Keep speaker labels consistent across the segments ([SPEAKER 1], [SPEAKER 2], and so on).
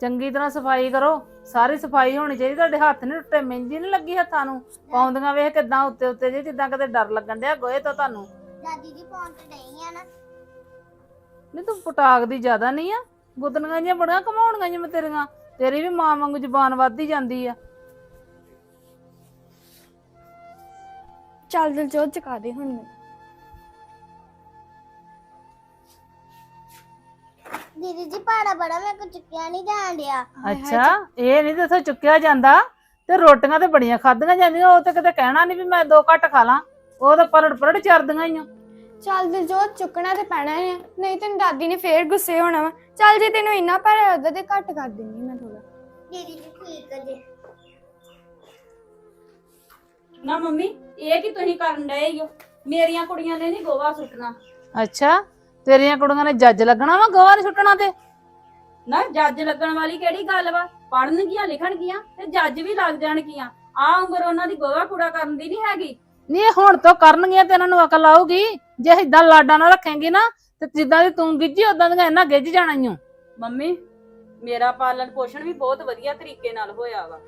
[SPEAKER 1] ਚੰਗੀ ਤਰ੍ਹਾਂ ਸਫ਼ਾਈ ਕਰੋ। ਸਾਰੀ ਸਫ਼ਾਈ ਹੋਣੀ ਚਾਹੀਦੀ ਤੁਹਾਡੇ ਹੱਥ ਨਹੀਂ ਟੁੱਟੇ ਮਹਿੰਦੀ ਨਹੀਂ ਲੱਗੀ ਹੱਥਾਂ ਨੂੰ। ਪਾਉਂਦੀਆਂ ਵੇਖ ਕਿਦਾਂ ਉੱਤੇ ਉੱਤੇ ਜੇ ਜਿੱਦਾਂ ਕਿਤੇ ਡਰ ਲੱਗਣ ਡਿਆ ਗੋਏ ਤੋਂ ਤੁਹਾਨੂੰ।
[SPEAKER 2] ਦਾਦੀ ਦੀ ਫੋਨ ਤੇ ਨਹੀਂ ਆ ਨਾ।
[SPEAKER 1] ਨਹੀਂ ਤੂੰ ਪਟਾਕ ਦੀ ਜ਼ਿਆਦਾ ਨਹੀਂ ਆ। ਗੁੱਤਨੀਆਂ ਜੀਆਂ ਬੜੀਆਂ ਕਮਾਉਣੀਆਂ ਜਿਵੇਂ ਤੇਰੀਆਂ। ਤੇਰੀ ਵੀ ਮਾਂ ਵਾਂਗੂ ਜ਼ੁਬਾਨ ਵੱਧਦੀ ਜਾਂਦੀ ਆ।
[SPEAKER 3] ਚੱਲ ਦਿਲ ਚੋਂ ਚੁਕਾ ਦੇ ਹੁਣ। ਮੈਨੂੰ।
[SPEAKER 2] ਦੀਦੀ ਜੀ ਪਾੜਾ ਬੜਾ ਮੇਰੇ ਕੋ ਚੁੱਕਿਆ ਨਹੀਂ ਜਾਣ ਡਿਆ।
[SPEAKER 1] ਅੱਛਾ ਇਹ ਨਹੀਂ ਤੇ ਚੁੱਕਿਆ ਜਾਂਦਾ ਤੇ ਰੋਟੀਆਂ ਤੇ ਬੜੀਆਂ ਖਾਧੀਆਂ ਜਾਂਦੀਆਂ ਉਹ ਤੇ ਕਿਤੇ ਕਹਿਣਾ ਨਹੀਂ ਵੀ ਮੈਂ ਦੋ ਘੱਟ ਖਾ ਲਾਂ ਉਹ ਤਾਂ ਪਲੜ ਪਲੜ ਚਰਦੀਆਂ ਹੀ ਆ
[SPEAKER 3] ਚੱਲ ਦਿਲ ਚੋਂ ਚੁੱਕਣਾ ਤੇ ਪੈਣਾ ਹੈ ਨਹੀਂ ਤੈਨੂੰ ਦਾਦੀ ਨੇ ਫੇਰ ਗੁੱਸੇ ਹੋਣਾ ਵਾ। ਚੱਲ ਜੇ ਤੈਨੂੰ ਇੰਨਾ ਭਾਰਾ ਉਹਦਾ ਤੇ ਘੱਟ ਕਰ ਦਿੰਦੀ ਮੈਂ ਥੋੜਾ
[SPEAKER 2] ਦੀਦੀ ਜੀ ਠੀਕ ਜੇ।
[SPEAKER 4] ਨਾ ਮੰਮੀ ਇਹ ਕੀ ਤੁਸੀਂ ਕਰਨ ਡਏ ਹੋ ਮੇਰੀਆਂ ਕੁੜੀਆਂ ਨੇ ਨਹੀਂ ਗੋਵਾ ਸੁੱਟਣਾ।
[SPEAKER 1] ਅੱਛਾ। ਤੇਰੀਆਂ ਕੁੜੀਆਂ ਨੇ ਜੱਜ ਲੱਗਣਾ ਵਾ ਗੋਹਾ ਨੀ ਸੁੱਟਣਾ ਤੇ?
[SPEAKER 4] ਨਾ ਜੱਜ ਲੱਗਣ ਵਾਲੀ ਕਿਹੜੀ ਗੱਲ ਵਾ? ਪੜਨਗੀਆਂ ਲਿਖਣਗੀਆਂ ਤੇ ਜੱਜ ਵੀ ਲੱਗ ਜਾਣਗੀਆਂ। ਆ ਉਮਰ ਉਹਨਾਂ ਦੀ ਗੋਵਾ ਕੂੜਾ ਕਰਨ ਦੀ ਨਹੀਂ ਹੈਗੀ।
[SPEAKER 1] ਨਹੀਂ ਇਹ ਹੁਣ ਤੋਂ ਕਰਨਗੀਆਂ ਤੇ ਇਹਨਾਂ ਨੂੰ ਅਕਲ ਆਊਗੀ। ਜੇ ਇਦਾਂ ਲਾਡਾਂ ਨਾਲ ਰੱਖੇਂਗੀ ਨਾ ਤੇ ਜਿੱਦਾਂ ਦੀ ਤੂੰ ਗਿੱਜੀ ਉਦਾਂ ਦੀਆਂ ਇਹਨਾਂ ਗਿੱਜ ਜਾਣਾ ਈ ਓ।
[SPEAKER 4] ਮੰਮੀ ਮੇਰਾ ਪਾਲਣ ਪੋਸ਼ਣ ਵੀ ਬਹੁਤ ਵਧੀਆ ਤਰੀਕੇ ਨਾਲ ਹੋਇਆ ਵਾ।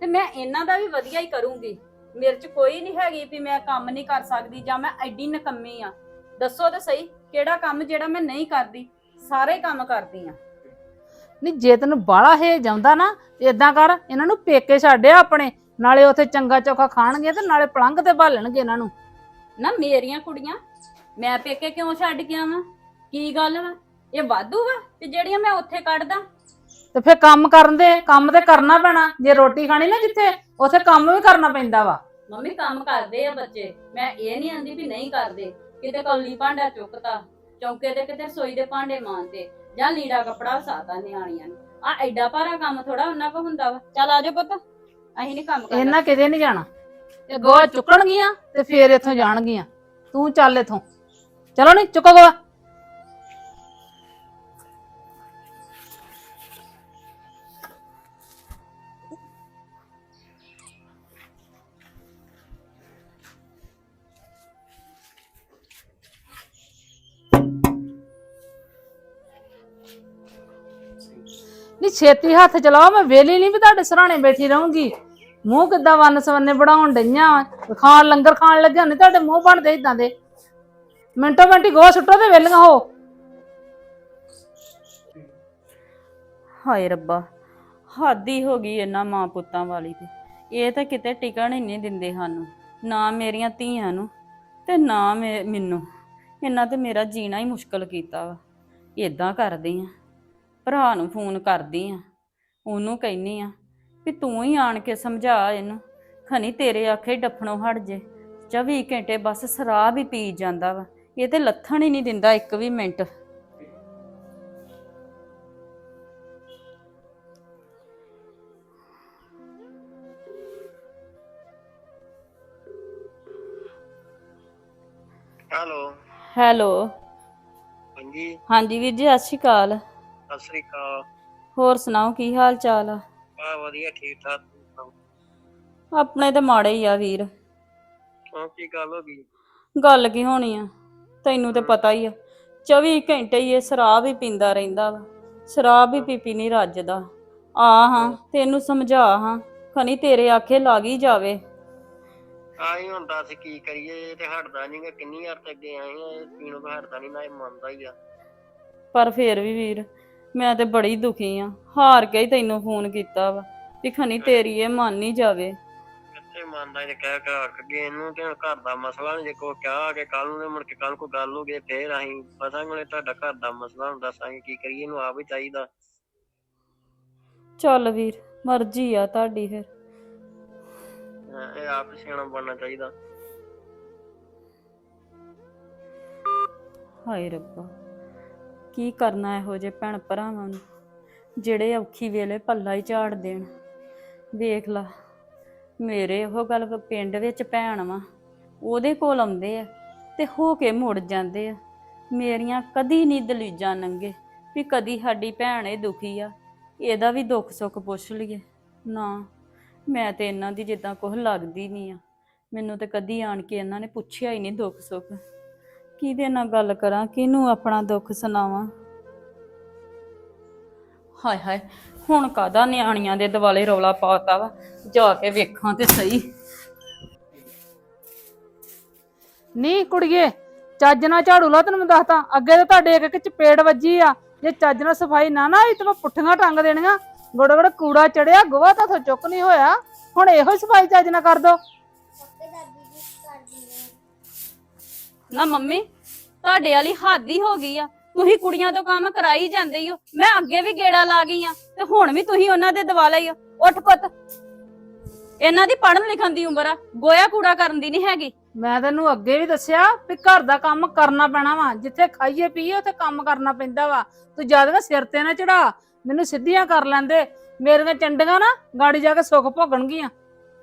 [SPEAKER 4] ਤੇ ਮੈਂ ਇਹਨਾਂ ਦਾ ਵੀ ਵਧੀਆ ਹੀ ਕਰੂੰਗੀ। ਮੇਰੇ 'ਚ ਕੋਈ ਨਹੀਂ ਹੈਗੀ ਵੀ ਮੈਂ ਕੰਮ ਨਹੀਂ ਕਰ ਸਕਦੀ ਜਾਂ ਮੈਂ ਐਡੀ ਨਕੰਮੀ ਆ। ਦੱਸੋ ਤੇ ਸਹੀ ਕਿਹੜਾ ਕੰਮ ਜਿਹੜਾ ਮੈਂ ਨਹੀਂ ਕਰਦੀ ਸਾਰੇ ਕੰਮ ਕਰਦੀ ਆ।
[SPEAKER 1] ਨਹੀਂ ਜੇ ਤੈਨੂੰ ਬਾਹਲਾ ਹੈ ਜਾਂਦਾ ਨਾ ਇਦਾਂ ਕਰ ਇਹਨਾਂ ਨੂੰ ਪੇਕੇ ਛੱਡਿਆ ਆਪਣੇ ਨਾਲੇ ਉੱਥੇ ਚੰਗਾ ਚੋਖਾ ਖਾਣਗੇ ਤੇ ਨਾਲੇ ਪਲੰਘ ਤੇ ਭਾਲਣਗੇ ਇਹਨਾਂ ਨੂੰ।
[SPEAKER 4] ਨਾ ਮੇਰੀਆਂ ਕੁੜੀਆਂ ਮੈਂ ਪੇਕੇ ਕਿਉਂ ਛੱਡ ਕੇ ਆਵਾਂ? ਕੀ ਗੱਲ ਵਾ? ਇਹ ਵਾਧੂ ਵਾ ਤੇ ਜਿਹੜੀਆਂ ਮੈਂ ਉੱਥੇ ਕੱਢਦਾ।
[SPEAKER 1] ਤੇ ਫਿਰ ਕੰਮ ਕਰਨ ਦੇ ਕੰਮ ਤੇ ਕਰਨਾ ਪੈਣਾ ਜੇ ਰੋਟੀ ਖਾਣੀ ਨਾ ਜਿੱਥੇ ਉੱਥੇ ਕੰਮ ਵੀ ਕਰਨਾ ਪੈਂਦਾ ਵਾ।
[SPEAKER 4] ਮੰਮੀ ਕੰਮ ਕਰਦੇ ਆ ਬੱਚੇ ਮੈਂ ਇਹ ਨਹੀਂ ਆਂਦੀ ਵੀ ਨਹੀਂ ਕਰਦੇ। ਕਿਤੇ ਕੌਲੀ ਭਾਂਡਾ ਚੁੱਕਤਾ ਚੌਂਕੇ ਦੇ ਕਿਤੇ ਰਸੋਈ ਦੇ ਭਾਂਡੇ ਮਾਂਜਦੇ ਜਾਂ ਲੀੜਾ ਕਪੜਾ ਸਾਦਾ ਨਿਆਣੀਆਂ ਨੂੰ। ਆ ਐਡਾ ਭਾਰਾ ਕੰਮ ਥੋੜਾ ਉਹਨਾਂ ਕੋ ਹੁੰਦਾ ਵਾ। ਚੱਲ ਆਜੋ ਪੁੱਤ ਅਸੀਂ ਨਹੀਂ ਕੰਮ ਕਰਨਾ।
[SPEAKER 1] ਇਹਨਾਂ ਕਿਤੇ ਨਹੀਂ ਜਾਣਾ। ਇਹ ਗੋਹਾ ਚੁੱਕਣਗੀਆਂ? ਤੇ ਫੇਰ ਇੱਥੋਂ ਜਾਣਗੀਆਂ। ਤੂੰ ਚੱਲ ਇੱਥੋਂ। ਚਲੋ ਨਹੀਂ ਚੁੱਕੋ ਗੋਹਾ ਛੇਤੀ ਹੱਥ ਚਲਾਓ, ਮੈਂ ਵੇਲੀ ਨਹੀਂ ਵੀ ਤੁਹਾਡੇ ਸਰਾਣੇ ਬੈਠੀ ਰਹੂੰਗੀ। ਮੂੰਹ ਕਿੱਦਾਂ ਵੰਨ ਸਵੰਨੇ ਬਣਾਉਣ ਡਈਆਂ ਵਾਂ। ਖਾਣ ਲੰਗਰ ਖਾਣ ਲੱਗਿਆ ਨਹੀਂ ਤੁਹਾਡੇ ਮੂੰਹ ਬਣਦੇ ਇਦਾਂ ਦੇ। ਮਿੰਟੋ ਮਿੰਟੀ ਗੋਹਾ ਸੁੱਟੋ ਤੇ ਵੇਲੀਆਂ ਹੋ।
[SPEAKER 4] ਹਾਏ ਰੱਬਾ, ਹਾਦੀ ਹੋ ਗਈ ਇਹਨਾਂ ਮਾਂ ਪੁੱਤਾਂ ਵਾਲੀ ਤੇ। ਇਹ ਤਾਂ ਕਿਤੇ ਟਿਕਣ ਹੀ ਨਹੀਂ ਦਿੰਦੇ ਸਾਨੂੰ, ਨਾ ਮੇਰੀਆਂ ਧੀਆਂ ਨੂੰ ਤੇ ਨਾ ਮੇ- ਮੈਨੂੰ। ਇਹਨਾਂ ਤੇ ਮੇਰਾ ਜੀਣਾ ਹੀ ਮੁਸ਼ਕਲ ਕੀਤਾ ਵਾ। ਇਦਾਂ ਕਰਦੀ ਆ। ਭਰਾ ਨੂੰ ਫੋਨ ਕਰਦੀ ਆ ਉਹਨੂੰ ਕਹਿੰਨੀ ਆ ਵੀ ਤੂੰ ਹੀ ਆਣ ਕੇ ਸਮਝਾ ਇਹਨੂੰ। ਖਨੀ ਤੇਰੇ ਆਖੇ ਡੱਫਣੋਂ ਹਟ ਜੇ। 24 ਘੰਟੇ ਬਸ ਸ਼ਰਾਬ ਹੀ ਪੀ ਜਾਂਦਾ ਵਾ। ਇਹ ਤੇ ਲੱਥਣ ਹੀ ਨਹੀਂ ਦਿੰਦਾ ਇੱਕ ਵੀ ਮਿੰਟ।
[SPEAKER 5] ਹੈਲੋ।
[SPEAKER 4] ਹੈਲੋ।
[SPEAKER 5] ਹਾਂਜੀ।
[SPEAKER 4] ਹਾਂਜੀ ਵੀਰ ਜੀ ਸਤਿ ਸ਼੍ਰੀ ਅਕਾਲ।
[SPEAKER 5] ਸਤਿ ਸ੍ਰੀ ਅਕਾਲ।
[SPEAKER 4] ਹੋਰ ਸੁਣਾਓ ਕੀ ਹਾਲ ਚਾਲ ਆ?
[SPEAKER 5] ਆ ਵਧੀਆ ਠੀਕ ਠਾਕ ਸੁਣਾਓ?
[SPEAKER 4] ਆਪਣੇ ਤੇ ਮਾੜੇ ਹੀ ਆ ਵੀਰ।
[SPEAKER 5] ਕਿਉਂ ਕੀ ਗੱਲ ਹੋ ਗਈ?
[SPEAKER 4] ਗੱਲ ਕੀ ਹੋਣੀ ਆ? ਤੈਨੂੰ ਤੇ ਪਤਾ ਹੀ ਆ। 24 ਘੰਟੇ ਹੀ ਇਹ ਸ਼ਰਾਬ ਹੀ ਪੀਂਦਾ ਰਹਿੰਦਾ ਵਾ। ਸ਼ਰਾਬ ਹੀ ਪੀ ਪੀ ਨਹੀਂ ਰੱਜਦਾ। ਆ ਹਾਂ ਤੈਨੂੰ ਸਮਝਾ ਹਾਂ ਖਣੀ ਤੇਰੇ ਆਖੇ ਲੱਗ ਹੀ ਜਾਵੇ।
[SPEAKER 5] ਆਈ ਹੁੰਦਾ ਸੀ ਕੀ ਕਰੀਏ? ਇਹ ਤੇ ਹਟਦਾ ਨਹੀਂਗਾ ਕਿੰਨੀ ਵਾਰ ਤੇ ਅੱਗੇ ਆਏ ਆ ਇਹ ਪੀਣੋਂ ਤਾਂ ਹਟਦਾ ਨਹੀਂ ਨਾ ਇਹ ਮੰਨਦਾ ਹੀ ਆ।
[SPEAKER 4] ਪਰ ਫੇਰ ਵੀ ਵੀਰ ਮੈਂ ਤੇ ਬੜੀ ਦੁਖੀ ਆ। ਹਾਰ ਕੇ ਹੀ ਤੈਨੂੰ ਫੋਨ ਕੀਤਾ ਵਾ। ਵੀ ਖਣੀ ਤੇਰੀ ਇਹ ਮੰਨ ਨਹੀਂ ਜਾਵੇ।
[SPEAKER 5] ਕਿੱਥੇ ਮੰਨਦਾ ਇਹ ਕਹਿ ਕਹਿ ਅੱਕ ਗਏ ਇਹਨੂੰ ਤੇ ਹੁਣ ਘਰ ਦਾ ਮਸਲਾ ਨਹੀਂ ਜੇ ਕੋ ਕਿਹਾ ਕਿ ਕੱਲ ਨੂੰ ਤੇ ਮੁੜ ਕੇ ਕੱਲ ਕੋ ਗੱਲ ਹੋ ਗਈ ਫੇਰ ਅਸੀਂ ਪਤਾ ਕੋਲੇ ਤੁਹਾਡਾ ਘਰ ਦਾ ਮਸਲਾ ਹੁਣ ਦੱਸਾਂਗੇ ਕੀ ਕਰੀਏ ਇਹਨੂੰ ਆਪ ਹੀ ਚਾਹੀਦਾ।
[SPEAKER 4] ਚੱਲ ਵੀਰ ਮਰਜ਼ੀ ਆ ਤੁਹਾਡੀ ਫਿਰ।
[SPEAKER 5] ਹਾਂ, ਇਹ ਆਪ ਹੀ ਸਿਆਣਾ ਬਣਨਾ ਚਾਹੀਦਾ।
[SPEAKER 4] ਹਾਏ ਰੱਬਾ। ਕੀ ਕਰਨਾ ਇਹੋ ਜੇ ਭੈਣ ਭਰਾਵਾਂ ਨੂੰ? ਜਿਹੜੇ ਔਖੀ ਵੇਲੇ ਪੱਲਾ ਹੀ ਝਾੜ ਦੇਣ। ਵੇਖ ਲਾ, ਮੇਰੇ ਉਹ ਗੱਲ ਪਿੰਡ ਵਿੱਚ ਭੈਣ ਵਾ, ਉਹਦੇ ਕੋਲ ਆਉਂਦੇ ਆ ਤੇ ਹੋ ਕੇ ਮੁੜ ਜਾਂਦੇ ਆ। ਮੇਰੀਆਂ ਕਦੀ ਨਹੀਂ ਦਲੀਜਾਂ ਨੰਗੇ ਵੀ ਕਦੀ ਸਾਡੀ ਭੈਣ ਇਹ ਦੁਖੀ ਆ, ਇਹਦਾ ਵੀ ਦੁੱਖ ਸੁੱਖ ਪੁੱਛ ਲਈਏ। ਨਾ, ਮੈਂ ਤੇ ਇਹਨਾਂ ਦੀ ਜਿੱਦਾਂ ਕੁਝ ਲੱਗਦੀ ਨਹੀਂ ਆ। ਮੈਨੂੰ ਤੇ ਕਦੀ ਆਣ ਕੇ ਇਹਨਾਂ ਨੇ ਪੁੱਛਿਆ ਹੀ ਨਹੀਂ ਦੁੱਖ ਸੁੱਖ। ਕਿਹਦੇ ਨਾਲ ਗੱਲ ਕਰਾਂ? ਕਿਹਨੂੰ ਆਪਣਾ ਦੁੱਖ ਸੁਣਾਵਾਂ? ਹਾਏ ਹਾਏ, ਹੁਣ ਕਾਦਾ ਨਿਆਣੀਆਂ ਦੇ ਦਿਵਾਲੇ ਰੌਲਾ ਪਾਤਾ ਵਾ? ਜਾ ਕੇ ਵੇਖਾਂ ਤੇ ਸਹੀ।
[SPEAKER 1] ਨਹੀਂ ਕੁੜੀਏ, ਚੱਜ ਨਾਲ ਝਾੜੂ ਲਾ ਤੈਨੂੰ ਮੈਂ ਦੱਸਦਾ। ਅੱਗੇ ਤਾਂ ਤੁਹਾਡੇ ਇੱਕ ਇੱਕ ਚਪੇੜ ਵੱਜੀ ਆ। ਜੇ ਚੱਜ ਨਾਲ ਸਫ਼ਾਈ ਨਾ ਨਾ ਹੋਈ ਤੇ ਮੈਂ ਪੁੱਠੀਆਂ ਟੰਗ ਦੇਣੀਆਂ। ਗੋੜਾ ਗੋੜਾ ਕੂੜਾ ਚੜਿਆ, ਗੋਹਾ ਤਾਂ ਉੱਥੋਂ ਚੁੱਕ ਨਹੀਂ ਹੋਇਆ। ਹੁਣ ਇਹੋ ਹੀ ਸਫ਼ਾਈ ਚੱਜ ਨਾਲ ਕਰ ਦੋ।
[SPEAKER 4] ਨਾ ਮੰਮੀ ਤੁਹਾਡੇ ਵਾਲੀ ਹੱਦ ਹੀ ਹੋ ਗਈ ਆ। ਤੁਸੀਂ ਕੁੜੀਆਂ ਤੋਂ ਕੰਮ ਕਰਾਈ ਜਾਂਦੇ ਹੀ ਹੋ ਮੈਂ ਅੱਗੇ ਵੀ ਗੇੜਾ ਲਾ ਗਈ ਆ ਤੇ ਹੁਣ ਵੀ ਤੁਸੀਂ ਉਹਨਾਂ ਦੇ ਦਿਵਾਲੇ ਹੀ ਹੋ ਉੱਠ ਪੁੱਤ। ਇਹਨਾਂ ਦੀ ਪੜ੍ਹਨ ਲਿਖਣ ਦੀ ਉਮਰ ਆ। ਗੋਇਆ ਕੂੜਾ ਕਰਨ ਦੀ ਨਹੀਂ ਹੈਗੀ।
[SPEAKER 1] ਮੈਂ ਤੈਨੂੰ ਅੱਗੇ ਵੀ ਦੱਸਿਆ ਵੀ ਘਰ ਦਾ ਕੰਮ ਕਰਨਾ ਪੈਣਾ ਵਾ। ਜਿੱਥੇ ਖਾਈਏ ਪੀਏ ਉੱਥੇ ਕੰਮ ਕਰਨਾ ਪੈਂਦਾ ਵਾ। ਤੂੰ ਜ਼ਿਆਦਾ ਸਿਰ ਤੇ ਨਾ ਚੜਾ ਮੈਨੂੰ ਸਿੱਧੀਆਂ ਕਰ ਲੈਂਦੇ। ਮੇਰੀਆਂ ਚੰਡੀਆਂ ਨਾ ਗਾੜੀ ਜਾ ਕੇ ਸੁੱਖ ਭੋਗਣਗੀਆਂ।